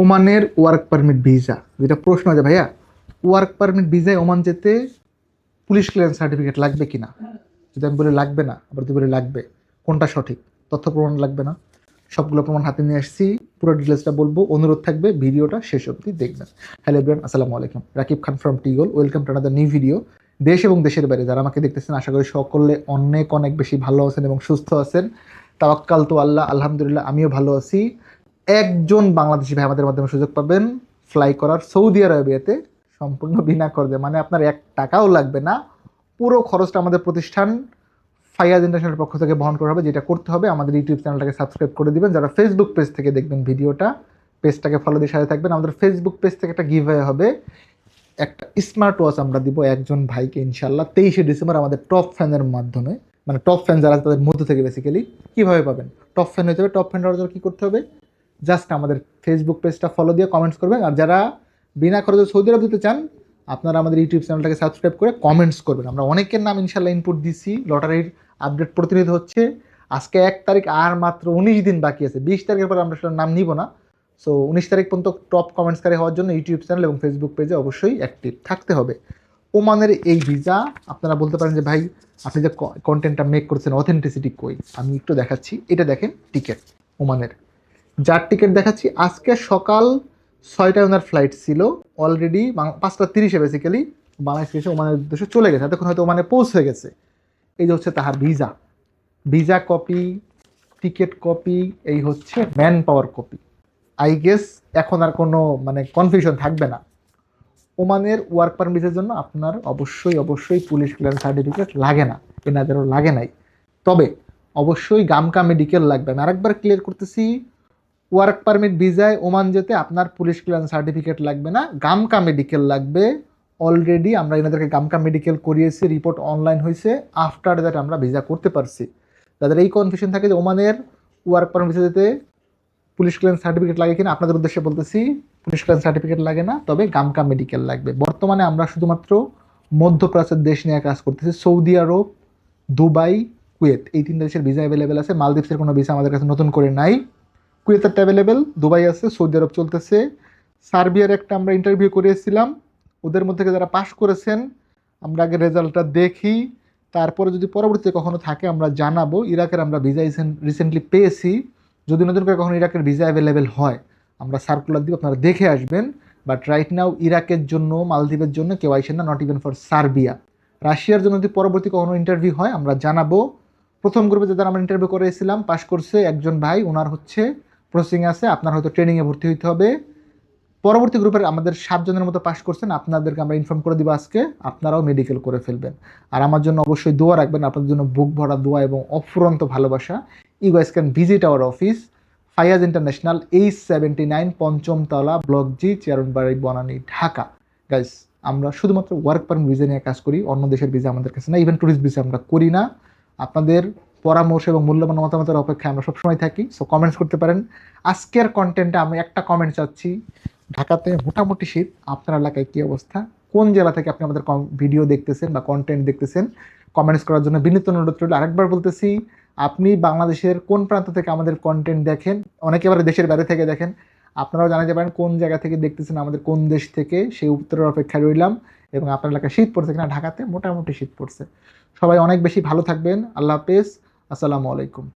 ওমানের work permit visa যেটা প্রশ্ন আছে ভাইয়া। ওয়ার্ক পারমিট ভিসায় ওমান যেতে পুলিশ ক্লিয়ারেন্স সার্টিফিকেট লাগবে কি না যদি আমি বলি লাগবে না, আবার যদি বলি লাগবে, কোনটা সঠিক? তথ্য প্রমাণ লাগবে না। সবগুলো প্রমাণ হাতে নিয়ে আসছি। পুরো ডিটেলসটা বলব, অনুরোধ থাকবে, ভিডিওটা শেষ অবধি দেখবেন। হ্যালো এভরিওয়ান আসসালামু আলাইকুম। Rakib Khan from টিগল welcome to another new video দেশ এবং দেশের বাইরে যারা আমাকে দেখতেছেন, আশা করি সকলে অনেক অনেক বেশি ভালো আছেন এবং সুস্থ আছেন। তাওয়াক্কাল তো আল্লাহ, আলহামদুলিল্লাহ, আমিও ভালো আছি। একজন বাংলাদেশি ভাই আমাদের মাধ্যমে সুযোগ পাবেন ফ্লাই করার সৌদি আরবিয়াতে সম্পূর্ণ বিনা খরচে। মানে আপনার এক টাকাও লাগবে না। পুরো খরচটা আমাদের প্রতিষ্ঠান ফাইয়াজ ইন্টারন্যাশনাল পক্ষ থেকে বহন করা হবে, যেটা করতে হবে। আমাদের ইউটিউব চ্যানেলটাকে সাবস্ক্রাইব করে দিবেন। যারা ফেসবুক পেজ থেকে দেখবেন ভিডিওটা পেজটাকে ফলো দিয়ে সাথে থাকবেন। আমাদের ফেসবুক পেজ থেকে একটা গিভ হবে। একটা স্মার্ট ওয়াচ আমরা দিব একজন ভাইকে ইনশাল্লাহ তেইশে ডিসেম্বর আমাদের টপ ফ্যানের মাধ্যমে। মানে টপ ফ্যান যারা তাদের মধ্য থেকে বেসিক্যালি কীভাবে পাবেন? টপ ফ্যান হয়ে যাবে। টপ ফ্যান হওয়ার কী করতে হবে? জাস্ট আমাদের ফেসবুক পেজটা ফলো দিয়ে কমেন্টস করবেন। আর যারা বিনা খরচে সৌদি আরব দিতে চান, আপনারা আমাদের ইউটিউব চ্যানেলটাকে সাবস্ক্রাইব করে কমেন্টস করবেন। আমরা অনেকের নাম ইনশাল্লাহ ইনপুট দিছি লটারির আপডেট প্রতিনিধি হচ্ছে। আজকে এক তারিখ আর মাত্র উনিশ দিন বাকি আছে। বিশ তারিখের পরে আমরা সেটার নাম নিব না। সো উনিশ তারিখ পর্যন্ত টপ কমেন্টসকারী হওয়ার জন্য ইউটিউব চ্যানেল এবং ফেসবুক পেজে অবশ্যই অ্যাক্টিভ থাকতে হবে। ওমানের এই ভিসা আপনারা বলতে পারেন যে, ভাই, আপনি যে কন্টেন্টটা মেক করছেন অথেন্টিসিটি কই? আমি একটু দেখাচ্ছি। এটা দেখেন টিকিট ওমানের। যার টিকিট দেখাচ্ছি, আজকে সকাল ছয়টায় ওনার ফ্লাইট ছিল। অলরেডি পাঁচটা তিরিশে বেসিক্যালি বাংলাদেশ এসে ওমানের উদ্দেশ্যে চলে গেছে। এতক্ষণ হয়তো ওমানে পৌঁছে গেছে। এই যে হচ্ছে তাহার visa visa copy ticket copy এই হচ্ছে manpower copy I guess এখন আর কোনো মানে কনফিউশন থাকবে না। ওমানের ওয়ার্ক পারমিটের জন্য আপনার অবশ্যই অবশ্যই পুলিশ ক্লিয়ারেন্স সার্টিফিকেট লাগে না। এনাদেরও লাগে নাই। তবে অবশ্যই গামকা মেডিকেল লাগবে। আমি আরেকবার ক্লিয়ার করতেছি ওয়ার্ক পারমিট ভিসায় ওমান যেতে আপনার পুলিশ ক্লিয়ারেন্স সার্টিফিকেট লাগবে না। গামকা মেডিকেল লাগবে। অলরেডি আমরা এনাদেরকে গামকা মেডিকেল করিয়েছি রিপোর্ট অনলাইন হয়েছে আফটার দ্যাট আমরা ভিসা করতে পারছি। তাদের এই কনফিউশন থাকে যে ওমানের ওয়ার্ক পারমিট ভিসা যেতে পুলিশ ক্লিয়ারেন্স সার্টিফিকেট লাগে কিনা, আপনাদের উদ্দেশ্যে বলতেছি, পুলিশ ক্লিয়ারেন্স সার্টিফিকেট লাগে না, তবে গামকা মেডিকেল লাগবে। বর্তমানে আমরা শুধুমাত্র মধ্যপ্রাচ্যের দেশ নিয়ে কাজ করতেছি, সৌদি আরব, দুবাই, কুয়েত। এই তিন দেশের ভিসা অ্যাভেলেবেল আছে। মালদ্বীপসের কোনো ভিসা আমাদের কাছে নতুন করে নাই। কুয়েতেরটা অ্যাভেলেবেল দুবাই আছে, সৌদি আরব চলতেছে। সার্বিয়ার একটা আমরা ইন্টারভিউ করিয়েছিলাম ওদের মধ্যে থেকে যারা পাশ করেছেন, আমরা আগে রেজাল্টটা দেখি। তারপরে যদি পরবর্তীতে কখনো থাকে, আমরা জানাব। ইরাকের আমরা ভিসা রিসেন্টলি পেয়েছি। যদি নতুন করে কখনো ইরাকের ভিসা অ্যাভেলেবেল হয়, আমরা সার্কুলার দিব আপনারা দেখে আসবেন। বাট রাইট নাও ইরাকের জন্য, মালদ্বীপের জন্য কেউ আইসেন না নট ইভেন ফর সার্বিয়া। রাশিয়ার জন্য যদি পরবর্তী কখনো ইন্টারভিউ হয়, আমরা জানাব। প্রথম গ্রুপে যাদের আমরা ইন্টারভিউ করেছিলাম পাশ করছে একজন ভাই ওনার হচ্ছে প্রসেসিং আছে, আপনার হয়তো ট্রেনিংয়ে ভর্তি হইতে হবে। পরবর্তী গ্রুপের আমাদের সাতজনের মতো পাশ করছেন, আপনাদেরকে আমরা ইনফর্ম করে দিব আজকে, আপনারাও মেডিকেল করে ফেলবেন। আর আমার জন্য অবশ্যই দোয়া রাখবেন, আপনাদের জন্য বুক ভরা দোয়া এবং অফুরন্ত ভালোবাসা। You guys can visit our office Fayaz international H seventy nine পঞ্চমতলা block G চেয়ারনবাড়ি Banani Dhaka guys আমরা শুধুমাত্র ওয়ার্ক পারমিট ভিসা নিয়ে কাজ করি, অন্য দেশের ভিসা আমাদের কাছে না ইভেন ট্যুরিস্ট ভিসা আমরা করি না। আপনাদের পরামর্শ এবং মূল্যবান মতামতের অপেক্ষায় আমরা সবসময় থাকি। সো কমেন্টস করতে পারেন। আজকের কন্টেন্টে আমি একটা কমেন্ট চাচ্ছি। ঢাকাতে মোটামুটি শীত। আপনার এলাকায় কী অবস্থা? কোন জেলা থেকে আপনি আমাদের ভিডিও দেখতেছেন বা কন্টেন্ট দেখতেছেন? কমেন্টস করার জন্য বিনীত অনুরোধ রইল। আরেকবার বলতেছি, আপনি বাংলাদেশের কোন প্রান্ত থেকে আমাদের কন্টেন্ট দেখেন? অনেকে দেশের বাইরে থেকে দেখেন। আপনারাও জানাতে পারেন কোন জায়গা থেকে দেখতেছেন আমাদের কোন দেশ থেকে। সেই উত্তরের অপেক্ষায় রইলাম এবং আপনার এলাকায় শীত পড়ছে কিনা। ঢাকাতে মোটামুটি শীত পড়ছে। সবাই অনেক বেশি ভালো থাকবেন। আল্লাহ হাফেজ। আসসালামু আলাইকুম।